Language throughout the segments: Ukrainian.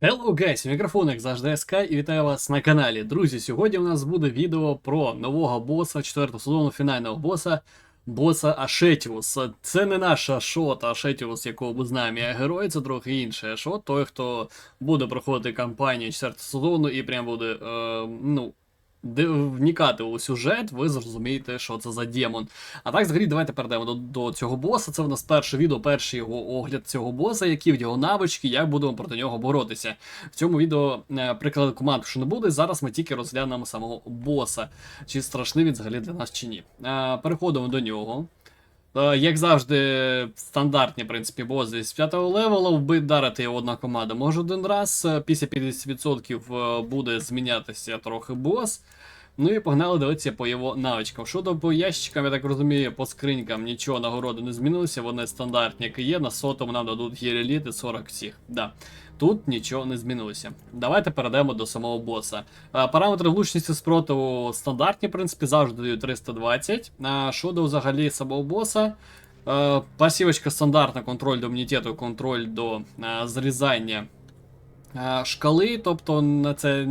Hello guys, мікрофон як завжди СК і вітаю вас на каналі. Друзі, сьогодні у нас буде відео про нового боса, четвертого сезону фінального боса, боса Ашетіус. Це не наш Ашот, Ашетіус, якого ми знаємо, як герой, це трохи інший Ашот, той, хто буде проходити кампанію четвертого сезону і прям буде, е, ну, вникати у сюжет, ви зрозумієте, що це за демон. А так, взагалі, давайте перейдемо до, до цього боса. Це в нас перше відео, перший його огляд цього боса, які в його навички, як будемо проти нього боротися. В цьому відео е, прикладу команд, що не буде. Зараз ми тільки розглянемо самого боса, чи страшний він взагалі для нас чи ні. Е, переходимо до нього. Е, Як завжди, стандартні, в принципі, бози з 5 левелу, вдарити його одна команда може один раз. е, Після 50% буде змінятися трохи бос. Ну і погнали дивитися по його навичкам. Щодо по ящикам, я так розумію, по скринькам нічого нагороди не змінилося, вони стандартні, як є. На сотому нам дадуть гіреліти 40 всіх. Да. Тут нічого не змінилося. Давайте перейдемо до самого боса. Параметри влучності спротиву стандартні, в принципі, завжди дають 320. А щодо взагалі самого боса. е, Пасівочка стандартна, контроль до імунітету, контроль до е, зрізання е, шкали, тобто на це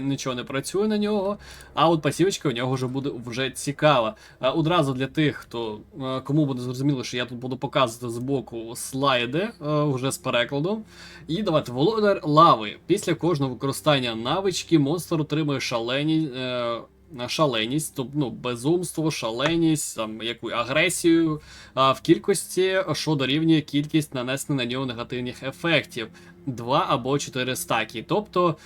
нічого не працює на нього. А от пасівочка у нього вже буде вже цікава. Е, Одразу для тих, хто е, кому буде зрозуміло, що я тут буду показувати з боку слайди е, вже з перекладом. І давайте володар лави. Після кожного використання навички монстр отримує шалені. Шаленість, тобто ну, безумство, шаленість, там, яку агресію а, в кількості, що дорівнює кількість нанесених на нього негативних ефектів. 2 або 4 стаки. Тобто,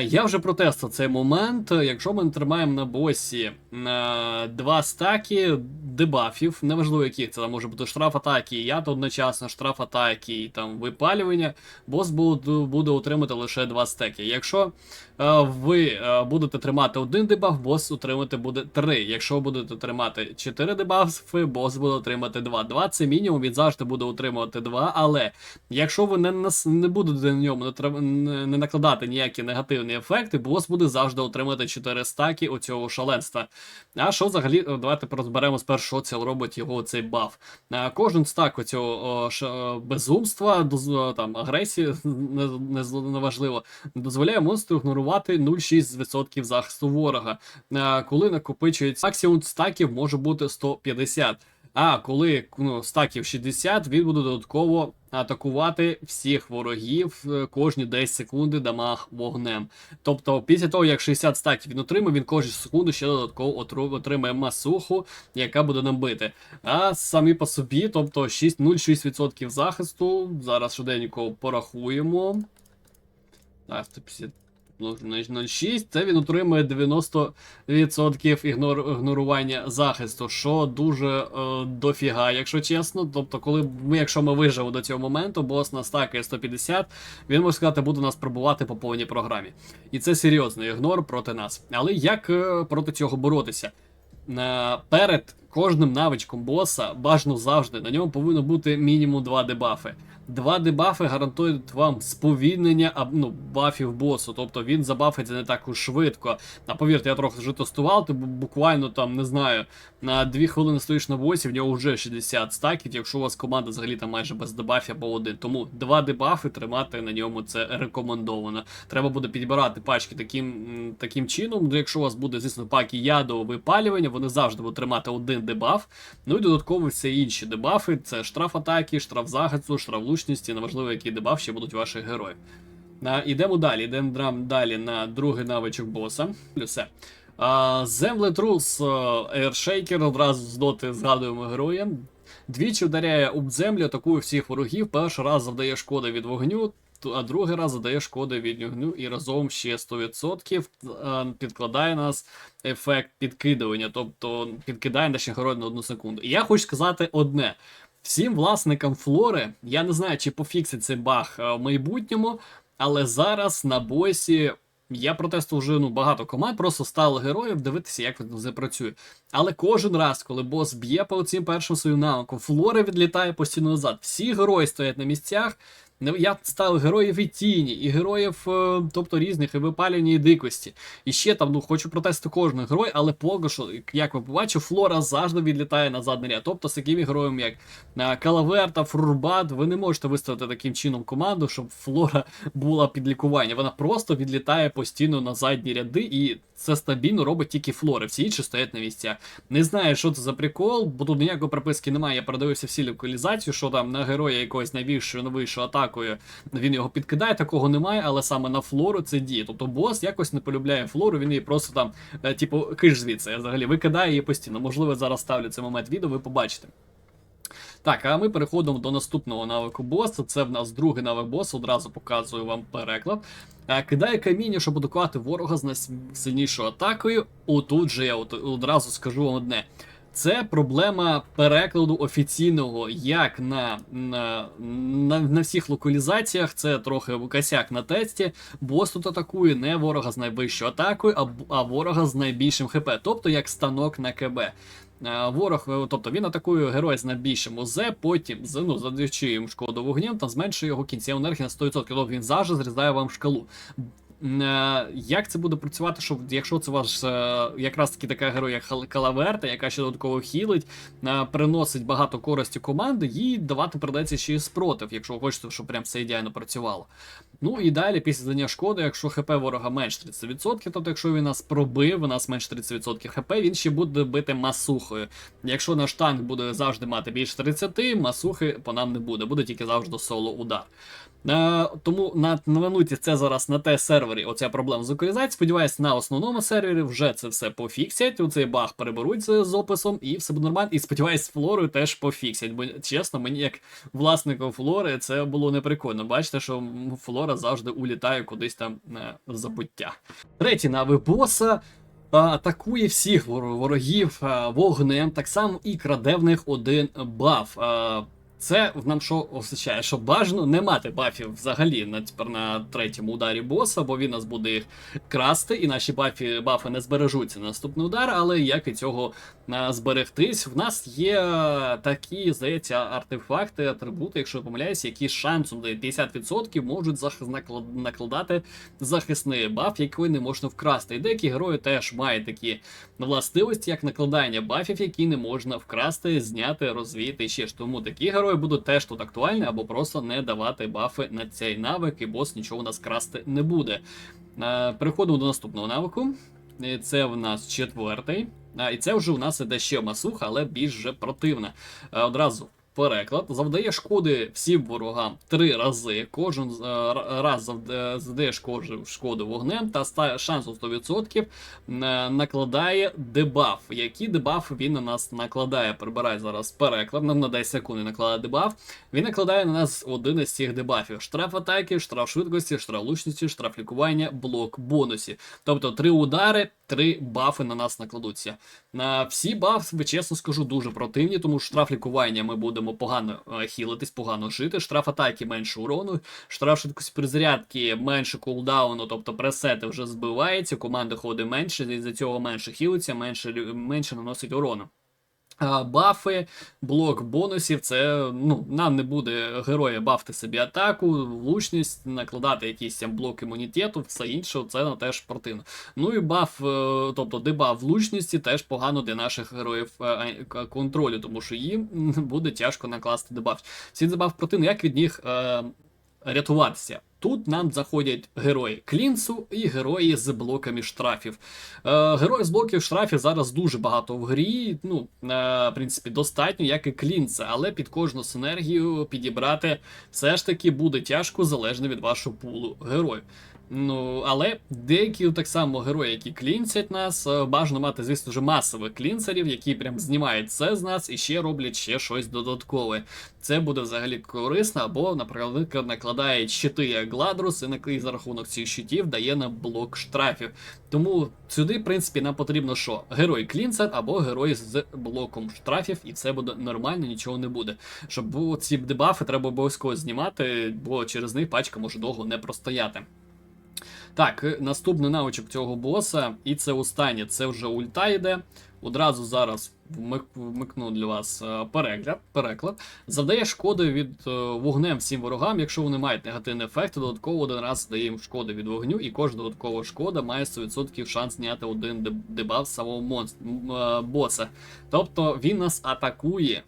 я вже протестив цей момент. Якщо ми тримаємо на босі е, два стаки дебафів, неважливо яких це там може бути штраф атаки, яд одночасно, штраф атаки і там випалювання, бос буде, отримати лише два стеки. Якщо е, ви е, будете тримати один дебаф, бос отримати буде 3. Якщо будете тримати 4 дебафи, бос буде отримати 2. 2 це мінімум, він завжди буде отримувати 2, але якщо ви не, не будете на ньому не накладати ніякі негативні ефекти, бос буде завжди отримати 4 стаки у цього шаленства. А що взагалі, давайте розберемо спершу, що це робить його цей баф. Кожен стак оцього о, безумства, там, агресії, не- не- неважливо, дозволяє монстру ігнорувати 0,6% захисту ворога. Коли накопичується максимум стаків може бути 150. А коли ну, стаків 60, він буде додатково атакувати всіх ворогів е, кожні 10 секунди дамаг вогнем. Тобто, після того, як 60 стаків він отримає, він кожну секунду ще додатково отримає масуху, яка буде нам бити. А самі по собі, тобто 6 0,6% захисту. Зараз швиденько порахуємо. Так, 150 множимо на 0,6, це він отримує 90% ігнор, ігнорування захисту, що дуже е, дофіга, якщо чесно. Тобто, коли ми, якщо ми виживемо до цього моменту, бос нас стакає 150, він може сказати, буде нас пробувати по повній програмі. І це серйозний ігнор проти нас. Але як е, проти цього боротися? Е, перед кожним навичком боса бажано завжди на ньому повинно бути мінімум два дебафи. Два дебафи гарантують вам сповільнення ну, бафів босу, тобто він забафиться не так уж швидко. А повірте, я трохи вже тестував, ти буквально там не знаю, на 2 хвилини стоїш на босі, в нього вже 60 стаків, якщо у вас команда взагалі там майже без дебафів або один. Тому два дебафи тримати на ньому це рекомендовано. Треба буде підбирати пачки таким, таким чином. Ну, якщо у вас буде, звісно, паки яду випалювання, вони завжди будуть тримати один дебаф. Ну і додатково всі інші дебафи: це штраф атаки, штраф захисту, штраф влучності, неважливо, який дебаф ще будуть ваші герої. А, ідемо далі, йдемо далі на другий навичок боса. Все. Землетрус е, Airshake, одразу з доти згадуємо героя. Двічі вдаряє об землю, атакує всіх ворогів. Перший раз завдає шкоди від вогню, а другий раз завдає шкоди від вогню і разом ще 100% е, підкладає нас ефект підкидування, тобто підкидає наші герої на одну секунду. І я хочу сказати одне. Всім власникам флори, я не знаю, чи пофіксить цей баг е, в майбутньому, але зараз на босі я протестував вже ну, багато команд, просто стали героїв дивитися, як він запрацює. Але кожен раз, коли бос б'є по цим першим своїм навикам, флори відлітає постійно назад. Всі герої стоять на місцях, Я ставив героїв і тіні, і героїв, е, тобто різних, і випалювання, і дикості. І ще там, ну, хочу протестити кожного героя, але поки що, як ви побачите, флора завжди відлітає на задній ряд. Тобто з такими героями, як е, Калаверта, Фрурбат, ви не можете виставити таким чином команду, щоб флора була під лікування. Вона просто відлітає постійно на задні ряди, і це стабільно робить тільки флори. Всі інші стоять на місцях. Не знаю, що це за прикол, бо тут ніякої приписки немає. Я передивився всі локалізацію, що там на героя якогось найбільшою новішою атакою він його підкидає, такого немає, але саме на флору це діє. Тобто бос якось не полюбляє флору, він її просто там, е, типу, киш звідси. Взагалі викидає її постійно. Можливо, зараз ставлю цей момент відео, ви побачите. Так, а ми переходимо до наступного навику боса. Це в нас другий навик боса, одразу показую вам переклад. Е, Кидає каміння, щоб атакувати ворога з найсильнішою атакою. Отут же я одразу скажу вам одне. Це проблема перекладу офіційного як на, на, на, на всіх локалізаціях. Це трохи косяк на тесті. Бос тут атакує не ворога з найвищою атакою, а, а ворога з найбільшим ХП, тобто як станок на КБ. Е, Ворог, е, тобто він атакує героя з найбільшим ОЗ, потім ну, завдаючи їм шкоду вогнем та зменшує його кінцеву енергію на 100%. Тобто він завжди зрізає вам шкалу. Е, Як це буде працювати, що якщо це ваш е, якраз таки така Хал- Калаверта, яка ще додатково хілить, е, приносить багато користі команди, їй давати придеться ще й спротив, якщо ви хочете, щоб прям все ідеально працювало. Ну і далі, після здання шкоди, якщо ХП ворога менш 30%, тобто якщо він нас пробив, у нас менш 30% ХП, він ще буде бити масухою. Якщо наш танк буде завжди мати більше 30, масухи по нам не буде, буде тільки завжди соло удар. Тому на навануті це зараз на те сервері. Оця проблема з локалізацією. Сподіваюсь, на основному сервері вже це все пофіксять. У цей баг переберуть з описом, і все буде нормально. І сподіваюсь, флорою теж пофіксять. Бо чесно, мені як власнику флори це було неприкольно. Бачите, що флора завжди улітає кудись там е, в забуття. Третій навик боса. Атакує всіх ворогів вогнем, так само і краде в них один баф. Це нам що означає, що бажано не мати бафів взагалі на тепер на третьому ударі боса, бо він нас буде красти, і наші бафи, бафи не збережуться на наступний удар, але як і цього зберегтись, в нас є такі, здається, артефакти, атрибути, якщо я помиляюся, які шансом де 50% можуть зах... наклад- накладати захисний баф, який не можна вкрасти. І деякі герої теж мають такі властивості, як накладання бафів, які не можна вкрасти, зняти, розвіяти ще ж. Тому такі герої будуть теж тут актуальні, або просто не давати бафи на цей навик, і бос нічого у нас красти не буде. Е, Переходимо до наступного навику. Це в нас четвертий. А, і це вже у нас іде ще масуха, але більш вже противна. Е, Одразу переклад. Завдає шкоди всім ворогам три рази. Кожен е, раз завдає шкоду, вогнем та ста- шанс у 100% е, накладає дебаф. Який дебаф він на нас накладає? Прибирай зараз переклад. Нам на 10 секунд накладає дебаф. Він накладає на нас один із цих дебафів: штраф атаки, штраф швидкості, штраф влучності, штраф лікування, блок бонусів. Тобто три удари, три бафи на нас накладуться. На всі бафи, чесно скажу, дуже противні, тому що штраф лікування ми будемо погано е, хілитись, погано жити. Штраф атаки менше урону, штраф швидкості призрядки менше кулдауну, тобто пресети вже збивається, команда ходить менше, і за цього менше хілиться, менше, менше наносить урону. Бафи, блок бонусів, це ну, нам не буде героя бафти собі атаку, влучність, накладати якийсь там блок імунітету, все інше, це нам теж противно. Ну і баф, е, тобто дебаф влучності теж погано для наших героїв е, контролю, тому що їм буде тяжко накласти дебаф. Ці дебаф противно, як від них е, рятуватися? Тут нам заходять герої клінсу і герої з блоками штрафів. Е, Герої з блоків штрафів зараз дуже багато в грі. Ну, е, в принципі, достатньо, як і клінса, але під кожну синергію підібрати все ж таки буде тяжко залежно від вашого пулу героїв. Ну, але деякі так само герої, які клінцять нас, е, бажано мати, звісно ж, масових клінцерів, які прям знімають це з нас і ще роблять ще щось додаткове. Це буде взагалі корисно, або, наприклад, накладає щити як Гладрус, і на- за рахунок цих щитів дає нам блок штрафів. Тому сюди, в принципі, нам потрібно що? Герой клінцер або герой з блоком штрафів, і все буде нормально, нічого не буде. Щоб ці дебафи треба обов'язково знімати, бо через них пачка може довго не простояти. Так, е, наступний навичок цього боса, і це останнє. Це вже ульта йде. Одразу зараз вмикну для вас е, перегляд, переклад. Завдає шкоди від е, вогнем всім ворогам, якщо вони мають негативний ефект, то додатково один раз дає їм шкоди від вогню, і кожна додаткова шкода має 100% шанс зняти один дебаф самого монст... боса. Тобто він нас атакує,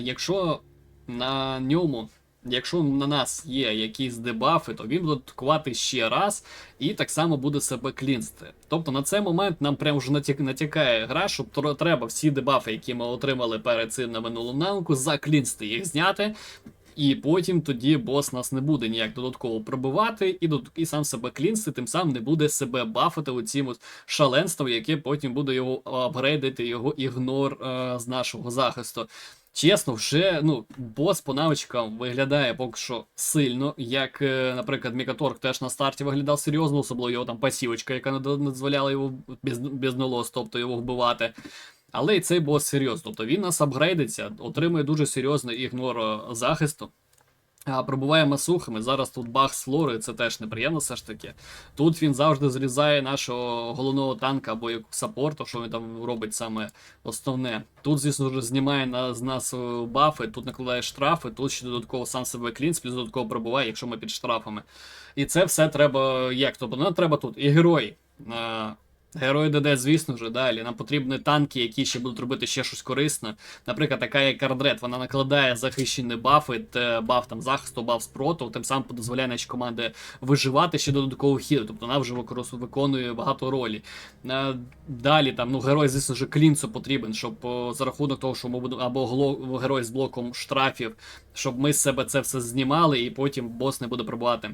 якщо на ньому. Якщо на нас є якісь дебафи, то він буде атакувати ще раз і так само буде себе клінсти. Тобто на цей момент нам прям вже натякає гра, що треба всі дебафи, які ми отримали перед цим на минулому навику, заклінсти їх зняти. І потім тоді бос нас не буде ніяк додатково пробивати, і, і сам себе клінсти, тим самим не буде себе бафати оцім от шаленством, яке потім буде його апгрейдити, його ігнор е, з нашого захисту. Чесно, вже ну, бос по навичкам виглядає поки що сильно, як, е, наприклад, Мікаторг теж на старті виглядав серйозно, особливо його там пасівочка, яка не дозволяла його без, без нолос, тобто його вбивати. Але і цей бос серйозно. Тобто він нас апгрейдиться, отримує дуже серйозний ігнор е, захисту. А пробуває масухами. Зараз тут баг з флори, це теж неприємно все ж таки. Тут він завжди зрізає нашого головного танка або як саппорту, що він там робить саме основне. Тут, звісно ж, знімає на, з нас е, бафи, тут накладає штрафи, тут ще додатково сам себе клінс, плюс додатково пробуває, якщо ми під штрафами. І це все треба як? Тобто нам треба тут і герої. Герої ДД, звісно ж, далі. Нам потрібні танки, які ще будуть робити ще щось корисне. Наприклад, така як Кардрет, вона накладає захищені бафи, баф там захисту, баф спроту, тим самим дозволяє нашій команді виживати ще додатково хіл. Тобто вона вже виконує багато ролі. Е, Далі там, ну, герой, звісно ж, клінцу потрібен, щоб за рахунок того, що ми будемо або герой з блоком штрафів, щоб ми з себе це все знімали, і потім бос не буде пробувати.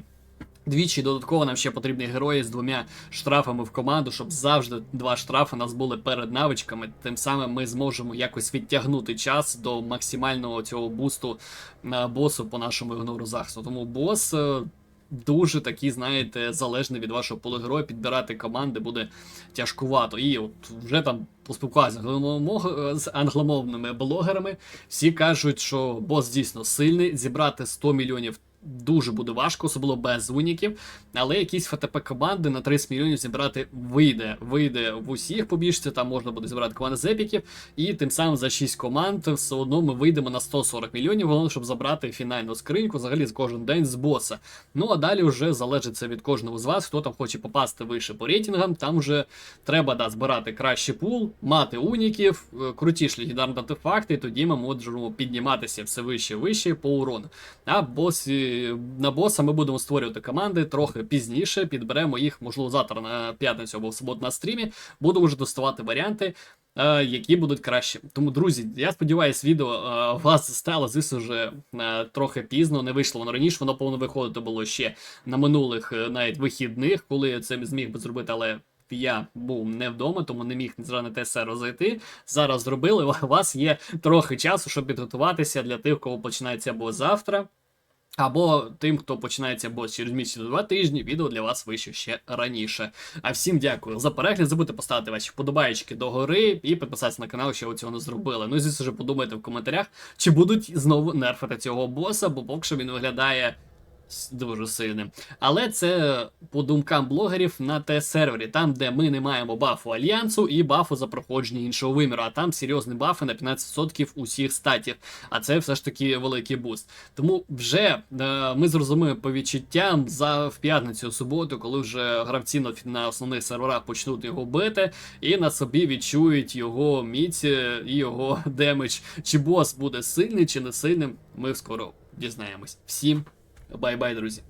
Двічі додатково нам ще потрібні герої з двома штрафами в команду, щоб завжди два штрафи у нас були перед навичками. Тим самим ми зможемо якось відтягнути час до максимального цього бусту на босу по нашому ігнору захисту. Тому бос е, дуже такий, знаєте, залежний від вашого полігероя. Підбирати команди буде тяжкувато. І от вже там поспілкувався з англомовними блогерами. Всі кажуть, що бос дійсно сильний. Зібрати 100 мільйонів дуже буде важко, особливо без уніків. Але якісь ФТП команди на 30 мільйонів зібрати вийде. Вийде в усіх побіжці, там можна буде зібрати команди з епіків, і тим самим за 6 команд все одно ми вийдемо на 140 мільйонів, головне, щоб забрати фінальну скриньку взагалі з кожен день з боса. Ну а далі вже залежить це від кожного з вас, хто там хоче попасти вище по рейтингам. Там вже треба да, збирати кращий пул, мати уніків, е, крутіші легендарні артефакти, і тоді ми можемо підніматися все вище і вище по урону. А босі, на боса ми будемо створювати команди трохи пізніше, підберемо їх, можливо, завтра на п'ятницю або в суботу на стрімі. Будемо вже доставати варіанти. е, Які будуть кращі. Тому, друзі, я сподіваюся, відео е, вас стало, звісно ж, е, трохи пізно, не вийшло воно раніше, воно повинно виходити було ще на минулих навіть вихідних, коли я це зміг би зробити, але я був не вдома, тому не міг зрано те все розійти. Зараз зробили. У вас є трохи часу, щоб підготуватися для тих, кого починається або завтра. Або тим, хто починається або через місяць два тижні, відео для вас вийшло ще раніше. А всім дякую за перегляд. Забудьте поставити ваші вподобайки догори і підписатися на канал, якщо ви цього не зробили. Ну і звісно ж подумайте в коментарях, чи будуть знову нерфити цього боса, бо поки що він виглядає дуже сильним. Але це по думкам блогерів на те сервері, там, де ми не маємо бафу альянсу і бафу за проходження іншого виміру, а там серйозні бафи на 15% усіх статів. А це все ж таки великий буст. Тому вже е, ми зрозуміємо по відчуттям за в п'ятницю, суботу, коли вже гравці на, на основних серверах почнуть його бити, і на собі відчують його міць е, і його демедж. Чи бос буде сильний, чи не сильним, ми скоро дізнаємось. Всім бай-бай, друзі.